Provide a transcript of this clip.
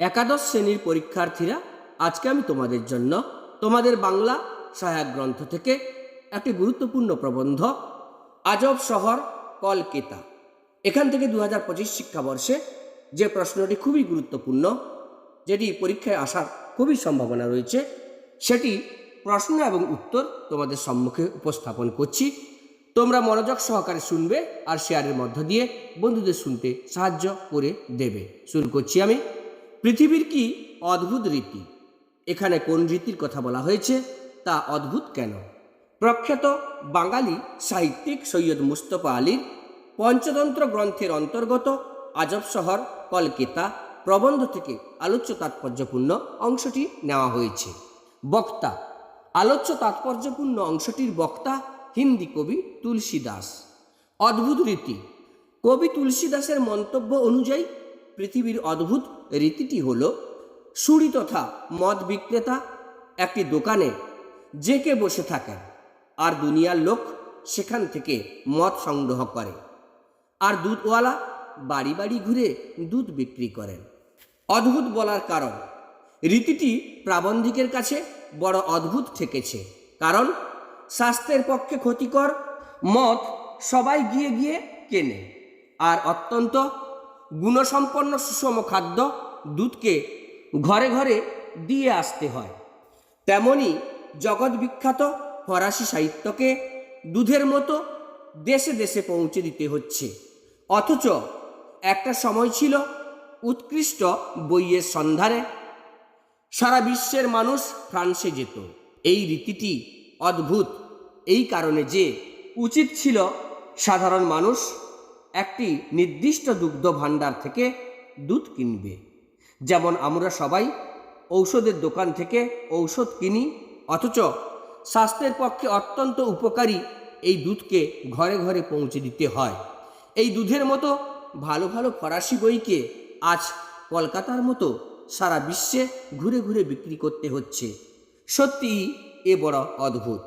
একাদশ শ্রেণির পরীক্ষার্থীরা, আজকে আমি তোমাদের জন্য তোমাদের বাংলা সহায়ক গ্রন্থ থেকে একটি গুরুত্বপূর্ণ প্রবন্ধ, আজব শহর কলকেতা। এখান থেকে দু হাজার পঁচিশ শিক্ষাবর্ষে যে প্রশ্নটি খুবই গুরুত্বপূর্ণ, যেটি পরীক্ষায় আসার খুবই সম্ভাবনা রয়েছে, সেটি প্রশ্ন এবং উত্তর তোমাদের সম্মুখে উপস্থাপন করছি। তোমরা মনোযোগ সহকারে শুনবে আর শেয়ারের মধ্য দিয়ে বন্ধুদের শুনতে সাহায্য করে দেবে। শুরু করছি আমি। পৃথিবীর কি অদ্ভুত রীতি? এখানে কোন রীতির কথা বলা হয়েছে? তা অদ্ভুত কেন? প্রখ্যাত বাঙালি সাহিত্যিক সৈয়দ মুস্তফা আলীর পঞ্চতন্ত্র গ্রন্থের অন্তর্গত আজব শহর কলকেতা প্রবন্ধ থেকে আলোচ্য তাৎপর্যপূর্ণ অংশটি নেওয়া হয়েছে। বক্তা। আলোচ্য তাৎপর্যপূর্ণ অংশটির বক্তা হিন্দি কবি তুলসী দাস অদ্ভুত রীতি। কবি তুলসী দাসের মন্তব্য অনুযায়ী পৃথিবীর অদ্ভুত রীতিটি হল, সুরি তথা মদ বিক্রেতা একটি দোকানে জেকে বসে থাকেন, আর দুনিয়ার লোক সেখান থেকে মদ সংগ্রহ করে। আর দুধওয়ালা বাড়ি বাড়ি ঘুরে দুধ বিক্রি করেন। অদ্ভুত বলার কারণ, রীতিটি প্রাবন্ধিকের কাছে বড় অদ্ভুত ঠেকেছে। কারণ, স্বাস্থ্যের পক্ষে ক্ষতিকর মদ সবাই গিয়ে গিয়ে কেনে, আর অত্যন্ত গুণসম্পন্ন সুষম খাদ্য দুধকে ঘরে ঘরে দিয়ে আসতে হয়। তেমনি জগৎ বিখ্যাত ফরাসি সাহিত্যকে দুধের মতো দেশে দেশে পৌঁছে দিতে হচ্ছে। অথচ একটা সময় ছিল উৎকৃষ্ট বইয়ের সন্ধানে সারা বিশ্বের মানুষ ফ্রান্সে যেত। এই রীতিটি অদ্ভুত। এই কারণে যে উচিত ছিল সাধারণ মানুষ একটি নির্দিষ্ট দুগ্ধ ভাণ্ডার থেকে দুধ কিনবে। যেমন আমরা সবাই ঔষধের দোকান থেকে ঔষধ কিনি, অথচ স্বাস্থ্যের পক্ষে অত্যন্ত উপকারী এই দুধকে ঘরে ঘরে পৌঁছে দিতে হয়। এই দুধের মতো ভালো ভালো ফরাসি বইকে আজ কলকাতার মতো সারা বিশ্বে ঘুরে ঘুরে বিক্রি করতে হচ্ছে। সত্যিই এ বড় অদ্ভুত।